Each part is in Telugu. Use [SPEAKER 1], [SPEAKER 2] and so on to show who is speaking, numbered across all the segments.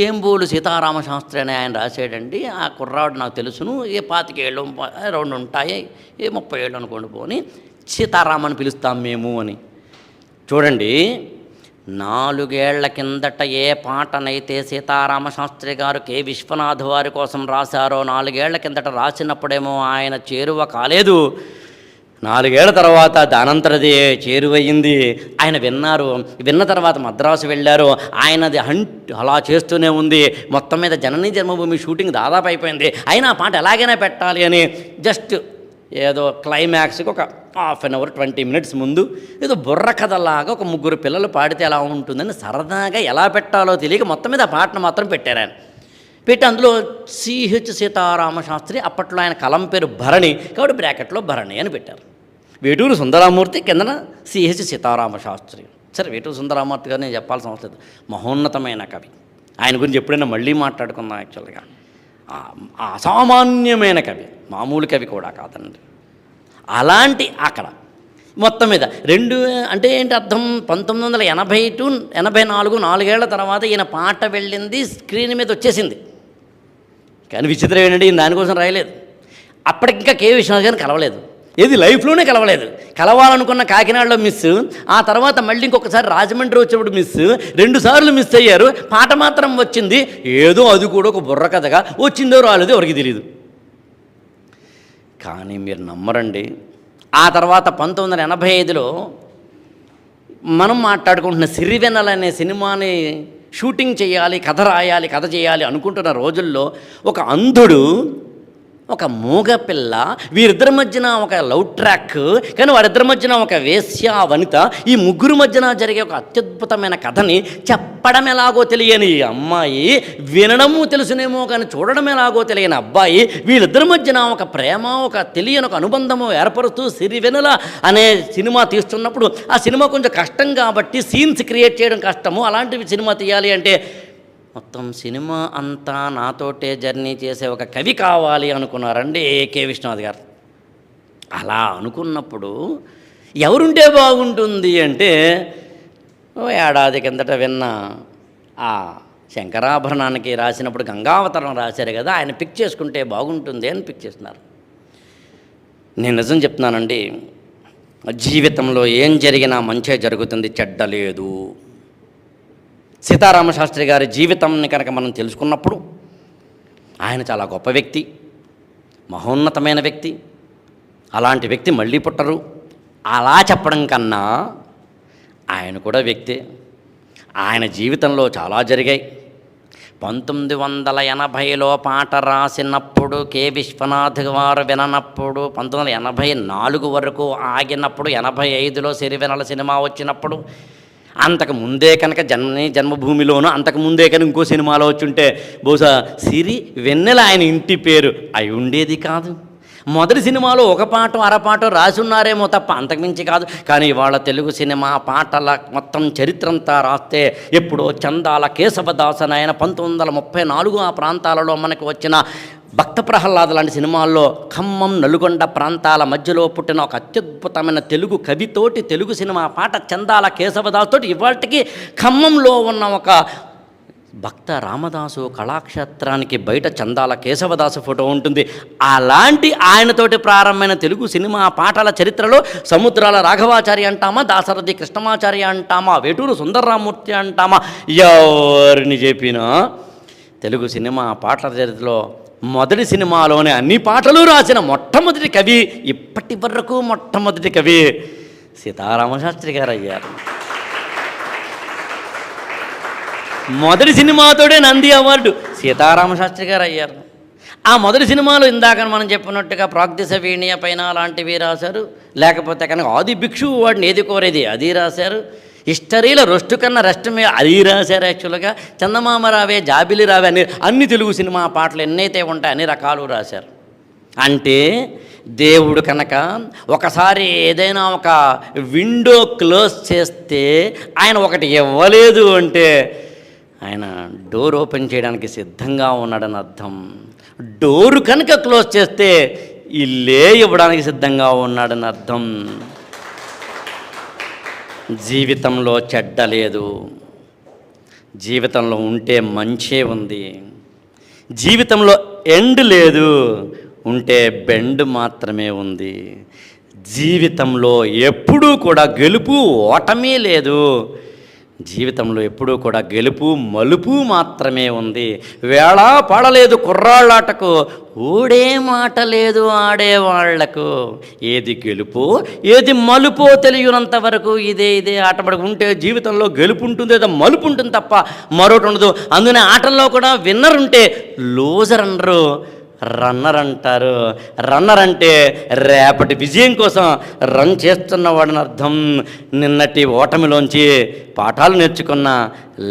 [SPEAKER 1] చేంబూలు సీతారామ శాస్త్రి అని ఆయన రాశాడండి. ఆ కుర్రాడు నాకు తెలుసును. ఏ పాతికేళ్ళు రెండు ఉంటాయి ఏ ముప్పై ఏళ్ళు అనుకోండి పోని. సీతారామని పిలుస్తాం మేము అని. చూడండి నాలుగేళ్ళ కిందట ఏ పాటనైతే సీతారామ శాస్త్రి గారు కె. విశ్వనాథ్ వారి కోసం రాశారో నాలుగేళ్ళ కిందట రాసినప్పుడేమో ఆయన చేరువ కాలేదు. నాలుగేళ్ళ తర్వాత దానంతరది చేరువయ్యింది. ఆయన విన్నారు. విన్న తర్వాత మద్రాసు వెళ్ళారు. ఆయనది హంట్ అలా చేస్తూనే ఉంది. మొత్తం మీద జనని జన్మభూమి షూటింగ్ దాదాపు అయిపోయింది. అయినా ఆ పాట ఎలాగైనా పెట్టాలి అని జస్ట్ ఏదో క్లైమాక్స్కి ఒక half an hour twenty minutes ముందు ఏదో బుర్ర కథలాగా ఒక ముగ్గురు పిల్లలు పాడితే ఎలా ఉంటుందని సరదాగా ఎలా పెట్టాలో తెలియక మొత్తం మీద ఆ పాటను మాత్రం పెట్టారు ఆయన. పెట్టి అందులో సిహెచ్ సీతారామ శాస్త్రి అప్పట్లో ఆయన కలం పేరు భరణి కాబట్టి బ్రాకెట్లో భరణి అని పెట్టారు. వేటూరు సుందరామూర్తి కిందన సిహెచ్ సీతారామ శాస్త్రి సరే వేటూరు సుందరామూర్తి గారు నేను చెప్పాల్సిన అవసరం లేదు. మహోన్నతమైన కవి. ఆయన గురించి ఎప్పుడైనా మళ్ళీ మాట్లాడుకుందాం యాక్చువల్గా. అసామాన్యమైన కవి మామూలు కవి కూడా కాదండి. అలాంటి అక్కడ మొత్తం మీద రెండు అంటే ఏంటి అర్థం? పంతొమ్మిది వందల ఎనభై టు ఎనభై నాలుగు నాలుగేళ్ళ తర్వాత ఈయన పాట వెళ్ళింది స్క్రీన్ మీద వచ్చేసింది. కానీ విచిత్రం ఏంటంటే ఈయన దానికోసం రాయలేదు. అప్పటికి ఇంకా కే విశ్వనాథ్ గారిని కలవలేదు. ఏది లైఫ్లోనే కలవలేదు. కలవాలనుకున్న కాకినాడలో మిస్ ఆ తర్వాత మళ్ళీ ఇంకొకసారి రాజమండ్రి వచ్చినప్పుడు మిస్ రెండు సార్లు మిస్ అయ్యారు. పాట మాత్రం వచ్చింది. ఏదో అది కూడా ఒక బుర్ర కథగా వచ్చిందో రాలేదో ఎవరికి తెలియదు కానీ మీరు నమ్మరండి. ఆ తర్వాత పంతొమ్మిది వందల ఎనభై ఐదులో మనం మాట్లాడుకుంటున్న సిరివెన్నెల అనే సినిమాని షూటింగ్ చేయాలి కథ రాయాలి కథ చేయాలి అనుకుంటున్న రోజుల్లో ఒక అంధుడు ఒక మూగ పిల్ల వీరిద్దరి మధ్యన ఒక లవ్ ట్రాక్ కానీ వారిద్దరి మధ్యన ఒక వేశ్య వనిత ఈ ముగ్గురు మధ్యన జరిగే ఒక అత్యద్భుతమైన కథని చెప్పడం ఎలాగో తెలియని ఈ అమ్మాయి వినడము తెలుసునేమో కానీ చూడడం ఎలాగో తెలియని అబ్బాయి వీళ్ళిద్దరి మధ్యన ఒక ప్రేమ ఒక తెలియని ఒక అనుబంధము ఏర్పరుస్తూ సిరివెనెల అనే సినిమా తీస్తున్నప్పుడు ఆ సినిమా కొంచెం కష్టం కాబట్టి సీన్స్ క్రియేట్ చేయడం కష్టము అలాంటివి సినిమా తీయాలి అంటే మొత్తం సినిమా అంతా నాతోటే జర్నీ చేసే ఒక కవి కావాలి అనుకున్నారండి ఏకే విష్ణునాథ్ గారు. అలా అనుకున్నప్పుడు ఎవరుంటే బాగుంటుంది అంటే ఓ ఏడాది కిందట విన్న ఆ శంకరాభరణానికి రాసినప్పుడు గంగావతరం రాశారు కదా ఆయన పిక్ చేసుకుంటే బాగుంటుంది అని పిక్ చేస్తున్నారు. నేను నిజం చెప్తున్నానండి జీవితంలో ఏం జరిగినా మంచే జరుగుతుంది చెడ్డ లేదు. సీతారామశాస్త్రి గారి జీవితంని కనుక మనం తెలుసుకున్నప్పుడు ఆయన చాలా గొప్ప వ్యక్తి మహోన్నతమైన వ్యక్తి. అలాంటి వ్యక్తి మళ్ళీ పుట్టరు. అలా చెప్పడం కన్నా ఆయన కూడా వ్యక్తే. ఆయన జీవితంలో చాలా జరిగాయి. పంతొమ్మిది వందల ఎనభైలో పాట రాసినప్పుడు కె. విశ్వనాథ్ గారు విననప్పుడు పంతొమ్మిది వందల ఎనభై నాలుగు వరకు ఆగినప్పుడు ఎనభై ఐదులో సిరివెనల సినిమా వచ్చినప్పుడు అంతకు ముందే కనుక జన్మని జన్మభూమిలోనూ అంతకు ముందే కనుక ఇంకో సినిమాలో వచ్చుంటే బహుశా సిరి వెన్నెల ఆయన ఇంటి పేరు అయి ఉండేది కాదు. మొదటి సినిమాలో ఒక పాట అరపాట రాసున్నారేమో తప్ప అంతకుమించి కాదు. కానీ వాళ్ళ తెలుగు సినిమా పాటల మొత్తం చరిత్రంతా రాస్తే ఎప్పుడో చందాల కేశవదాసన్ ఆయన పంతొమ్మిది వందల ముప్పై నాలుగు ఆ ప్రాంతాలలో మనకు వచ్చిన భక్త ప్రహ్లాద లాంటి సినిమాల్లో ఖమ్మం నల్గొండ ప్రాంతాల మధ్యలో పుట్టిన ఒక అత్యద్భుతమైన తెలుగు కవితోటి తెలుగు సినిమా పాట చందాల కేశవదాస్ తోటి ఖమ్మంలో ఉన్న ఒక భక్త రామదాసు కళాక్షేత్రానికి బయట చందాల కేశవదాసు ఫోటో ఉంటుంది. అలాంటి ఆయనతోటి ప్రారంభమైన తెలుగు సినిమా పాటల చరిత్రలో సముద్రాల రాఘవాచారి అంటామా దాసరథి కృష్ణమాచారి అంటామా వేటూరు సుందరరామూర్తి అంటామా? ఎవరిని చెప్పినా తెలుగు సినిమా పాటల చరిత్రలో మొదటి సినిమాలోనే అన్ని పాటలు రాసిన మొట్టమొదటి కవి ఇప్పటి వరకు మొట్టమొదటి కవి సీతారామశాస్త్రి గారు అయ్యారు మొదటి సినిమాతోడే నంది అవార్డు సీతారామ శాస్త్రి గారు అయ్యారు ఆ మొదటి సినిమాలో ఇందాక మనం చెప్పినట్టుగా ప్రాగ్దిశవీణీయ పైన అలాంటివి రాశారు. లేకపోతే కనుక ఆది భిక్షువు వాడిని ఏది కోరేది అది రాశారు. హిస్టరీలో రొస్టు కన్నా రెస్ట్ మీద అది రాశారు యాక్చువల్గా. చందమామ రావే జాబిలి రావే అన్ని అన్ని తెలుగు సినిమా పాటలు ఎన్నైతే ఉంటాయి అన్ని రకాలు రాశారు. అంటే దేవుడు కనుక ఒకసారి ఏదైనా ఒక విండో క్లోజ్ చేస్తే ఆయన ఒకటి ఇవ్వలేదు అంటే ఆయన డోర్ ఓపెన్ చేయడానికి సిద్ధంగా ఉన్నాడని అర్థం. డోరు కనుక క్లోజ్ చేస్తే ఇల్లే ఇవ్వడానికి సిద్ధంగా ఉన్నాడని అర్థం. జీవితంలో చెడ్డ లేదు. జీవితంలో ఉంటే మంచే ఉంది. జీవితంలో ఎండ్ లేదు. ఉంటే బెండ్ మాత్రమే ఉంది. జీవితంలో ఎప్పుడూ కూడా గెలుపు ఓటమే లేదు. జీవితంలో ఎప్పుడూ కూడా గెలుపు మలుపు మాత్రమే ఉంది. వేళ పడలేదు కుర్రాళ్ళాటకు ఊడే మాట లేదు ఆడేవాళ్ళకు. ఏది గెలుపు ఏది మలుపో తెలియనంత వరకు ఇదే ఇదే ఆటపడి ఉంటే జీవితంలో గెలుపు ఉంటుంది లేదా మలుపు ఉంటుంది తప్ప మరొకటి ఉండదు. అందుకనే ఆటల్లో కూడా విన్నర్ ఉంటే లూజర్ అనరు. రన్నర్ అంటారు. రన్నర్ అంటే రేపటి విజయం కోసం రన్ చేస్తున్నవాడని అర్థం. నిన్నటి ఓటమిలోంచి పాఠాలు నేర్చుకున్న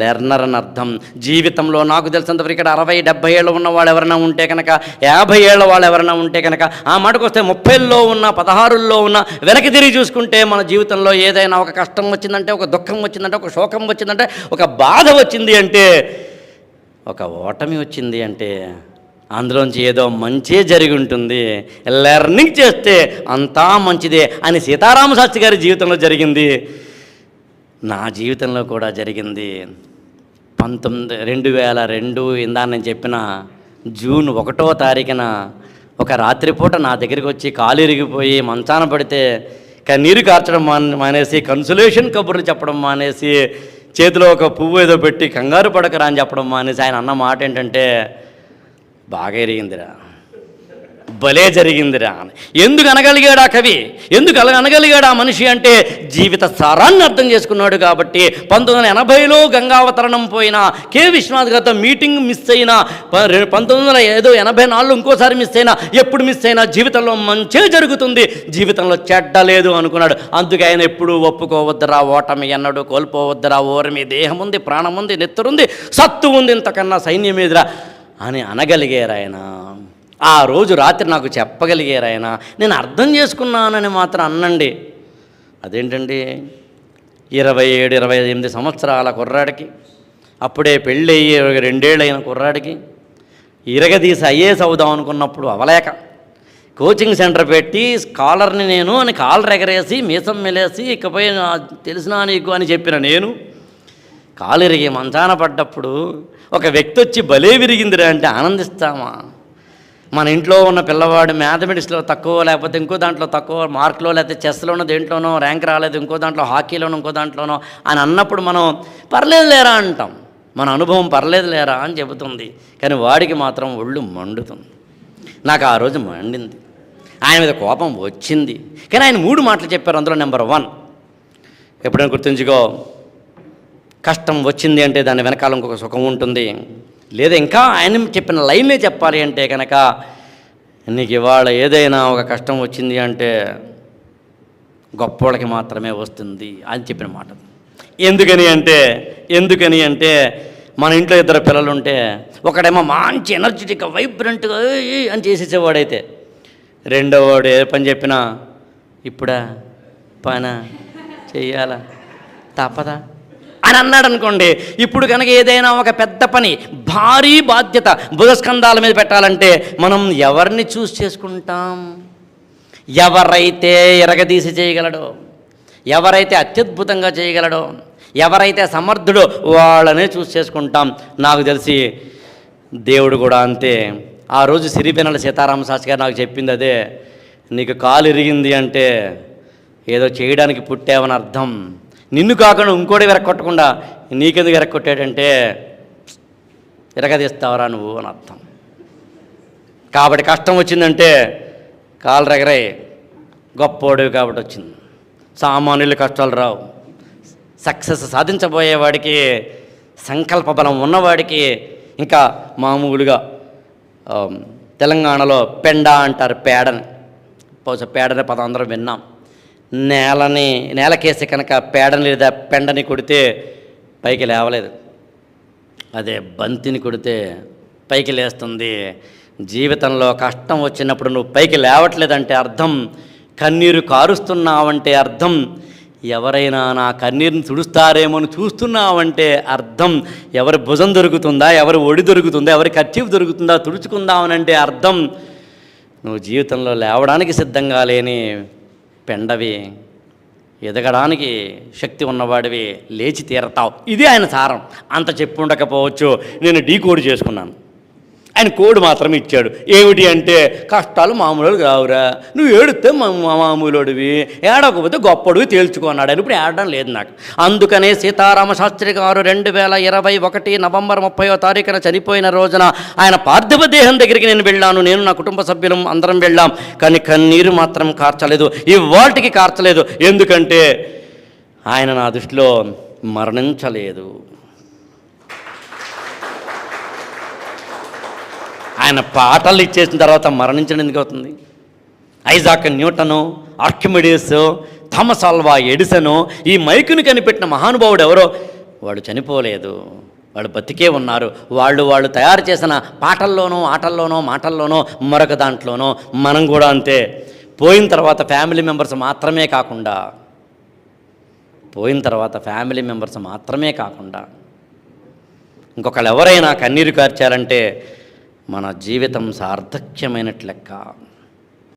[SPEAKER 1] లెర్నర్ అని అర్థం. జీవితంలో నాకు తెలిసినంతవరకు ఇక్కడ అరవై డెబ్బై ఏళ్ళు ఉన్న వాళ్ళు ఎవరైనా ఉంటే కనుక యాభై ఏళ్ళ వాళ్ళు ఎవరైనా ఉంటే కనుక ఆ మాటకు వస్తే ముప్పైల్లో ఉన్న పదహారుల్లో ఉన్న వెనక్కి తిరిగి చూసుకుంటే మన జీవితంలో ఏదైనా ఒక కష్టం వచ్చిందంటే ఒక దుఃఖం వచ్చిందంటే ఒక శోకం వచ్చిందంటే ఒక బాధ వచ్చింది అంటే ఒక ఓటమి వచ్చింది అంటే అందులోంచి ఏదో మంచే జరిగి ఉంటుంది. లెర్నింగ్ చేస్తే అంతా మంచిదే అని సీతారామ శాస్త్రి గారి జీవితంలో జరిగింది. నా జీవితంలో కూడా జరిగింది. పంతొమ్మిది రెండు వేల రెండు ఇందా నేను చెప్పిన జూన్ ఒకటో తారీఖున ఒక రాత్రిపూట నా దగ్గరికి వచ్చి కాలు ఇరిగిపోయి మంచాన పడితే కన్నీరు కార్చడం మాన్ మానేసి కన్సులేషన్ కబుర్లు చెప్పడం మానేసి చేతిలో ఒక పువ్వు ఏదో పెట్టి కంగారు పడకరా అని చెప్పడం మానేసి ఆయన అన్న మాట ఏంటంటే బాగా ఎరిగిందిరా. భలే జరిగిందిరా అని. ఎందుకు అనగలిగాడు ఆ కవి? ఎందుకు అలా అనగలిగాడు ఆ మనిషి అంటే జీవిత సారాన్ని అర్థం చేసుకున్నాడు కాబట్టి పంతొమ్మిది వందల ఎనభైలో గంగావతరణం పోయిన కె. విశ్వనాథ్ గారితో మీటింగ్ మిస్ అయినా ప- రె- పంతొమ్మిది వందల ఏదో ఎనభై నాలుగులో ఇంకోసారి మిస్ అయినా ఎప్పుడు మిస్ అయినా జీవితంలో మంచే జరుగుతుంది. జీవితంలో చెడ్డ లేదు అనుకున్నాడు. అందుకే ఆయన ఎప్పుడు ఒప్పుకోవద్దురా ఓటమి ఎన్నడూ కోల్పోవద్దురా ఓరమి దేహం ఉంది ప్రాణం ఉంది నెత్తరుంది సత్తు ఉంది ఇంతకన్నా సైన్యం ఎదురా అని అనగలిగారు ఆ రోజు రాత్రి నాకు చెప్పగలిగారాయన? నేను అర్థం చేసుకున్నానని మాత్రం అన్నండి. అదేంటండి? ఇరవై ఏడు ఇరవై ఎనిమిది సంవత్సరాల కుర్రాడికి అప్పుడే పెళ్ళి అయ్యి రెండేళ్ళైన కుర్రాడికి ఇరగదీసి ఐఏఎస్ అవుదాం అనుకున్నప్పుడు అవలేక కోచింగ్ సెంటర్ పెట్టి స్కాలర్ని నేను అని కాలర్ ఎగరేసి మీసం మెలేసి ఇకపై నా తెలిసినా నీకు అని చెప్పిన నేను కాలిరిగి మంచాన పడ్డప్పుడు ఒక వ్యక్తి వచ్చి భలే విరిగిందిరా అంటే ఆనందిస్తామా? మన ఇంట్లో ఉన్న పిల్లవాడు మ్యాథమెటిక్స్లో తక్కువ లేకపోతే ఇంకో దాంట్లో తక్కువ మార్కులో లేకపోతే చెస్లోనో దేంట్లోనో ర్యాంక్ రాలేదు ఇంకో దాంట్లో హాకీలోనో ఇంకో దాంట్లోనో అని అన్నప్పుడు మనం పర్లేదు లేరా అంటాం. మన అనుభవం పర్లేదు లేరా అని చెబుతుంది. కానీ వాడికి మాత్రం ఒళ్ళు మండుతుంది. నాకు ఆ రోజు మండింది. ఆయన మీద కోపం వచ్చింది. కానీ ఆయన మూడు మాటలు చెప్పారు అందులో నెంబర్ వన్. ఎప్పుడైనా గుర్తుంచుకో కష్టం వచ్చింది అంటే దాని వెనకాల ఇంకొక సుఖం ఉంటుంది. లేదా ఇంకా ఆయన చెప్పిన లైన్లే చెప్పాలి అంటే కనుక నీకు ఇవాళ ఏదైనా ఒక కష్టం వచ్చింది అంటే గొప్పోళ్ళకి మాత్రమే వస్తుంది అని చెప్పిన మాట. ఎందుకని అంటే ఎందుకని అంటే మన ఇంట్లో ఇద్దరు పిల్లలు ఉంటే ఒకడేమో మంచి ఎనర్జెటిక్గా వైబ్రెంట్గా అని చేసేసేవాడైతే. రెండో వాడు ఏ పని చెప్పినా ఇప్పుడా పనా చెయ్యాలా తప్పదా? అని అన్నాడు అనుకోండి ఇప్పుడు కనుక ఏదైనా ఒక పెద్ద పని భారీ బాధ్యత బుధస్కంధాల మీద పెట్టాలంటే మనం ఎవరిని చూస్ చేసుకుంటాం? ఎవరైతే ఎరగదీసి చేయగలడో ఎవరైతే అత్యద్భుతంగా చేయగలడో ఎవరైతే సమర్థుడో వాళ్ళనే చూస్ చేసుకుంటాం. నాకు తెలిసి దేవుడు కూడా అంతే. ఆ రోజు సిరిపెనల సీతారామ శాస్త్రి గారు నాకు చెప్పింది అదే. నీకు కాలు ఇరిగింది అంటే ఏదో చేయడానికి పుట్టావని అర్థం. నిన్ను కాకుండా ఇంకోటి వెరక్కొట్టకుండా నీకెందుకు వెరక్కొట్టాడంటే విరగదీస్తావరా నువ్వు అని అర్థం. కాబట్టి కష్టం వచ్చిందంటే కాలు రెగరై గొప్పోడు కాబట్టి వచ్చింది. సామాన్యులు కష్టాలు రావు. సక్సెస్ సాధించబోయేవాడికి సంకల్ప బలం ఉన్నవాడికి ఇంకా మామూలుగా తెలంగాణలో పెండ అంటారు పేడని. బహుశా పేడనే పదం అందరం విన్నాం. నేలని నేలకేసి కనుక పేడని లేదా పెండని కొడితే పైకి లేవలేదు. అదే బంతిని కొడితే పైకి లేస్తుంది. జీవితంలో కష్టం వచ్చినప్పుడు నువ్వు పైకి లేవట్లేదంటే అర్థం కన్నీరు కారుస్తున్నావంటే అర్థం ఎవరైనా నా కన్నీరుని తుడుస్తారేమో అని చూస్తున్నావంటే అర్థం ఎవరి భుజం దొరుకుతుందా ఎవరి ఒడి దొరుకుతుందా ఎవరి కర్చీఫ్ దొరుకుతుందా తుడుచుకుందామనంటే అర్థం. నువ్వు జీవితంలో లేవడానికి సిద్ధంగా లేని పెండవి ఎదగడానికి శక్తి ఉన్నవాడివి లేచి తీరతావు. ఇది ఆయన సారం. అంత చెప్పు ఉండకపోవచ్చు. నేను డీకోడ్ చేసుకున్నాను. ఆయన కోడ్ మాత్రం ఇచ్చాడు. ఏమిటి అంటే కష్టాలు మామూలు రావురా. నువ్వు ఏడితే మా మామూలుడివి. ఏడకపోతే గొప్పడివి తేల్చుకున్నాడు అని ఇప్పుడు ఏడడం లేదు నాకు. అందుకనే సీతారామ శాస్త్రి గారు రెండు వేల ఇరవై ఒకటి నవంబర్ ముప్పయో తారీఖున చనిపోయిన రోజున ఆయన పార్థివ దేహం దగ్గరికి నేను వెళ్ళాను. నేను నా కుటుంబ సభ్యులం అందరం వెళ్ళాం. కానీ కన్నీరు మాత్రం కార్చలేదు. ఈ వాటికి కార్చలేదు. ఎందుకంటే ఆయన నా దృష్టిలో మరణించలేదు. ఆయన పాటలు ఇచ్చేసిన తర్వాత మరణించడం ఎందుకు అవుతుంది? Isaac Newton Archimedes Thomas Alva Edison ఈ మైకుని కనిపెట్టిన మహానుభావుడు ఎవరో? వాడు చనిపోలేదు. వాళ్ళు బతికే ఉన్నారు. వాళ్ళు వాళ్ళు తయారు చేసిన పాటల్లోనో ఆటల్లోనో మాటల్లోనో మరొక దాంట్లోనో మనం కూడా అంతే. పోయిన తర్వాత ఫ్యామిలీ మెంబర్స్ మాత్రమే కాకుండా పోయిన తర్వాత ఫ్యామిలీ మెంబర్స్ మాత్రమే కాకుండా ఇంకొకళ్ళు ఎవరైనా కన్నీరు కార్చారంటే మన జీవితం సార్థక్యమైనట్లు లెక్క.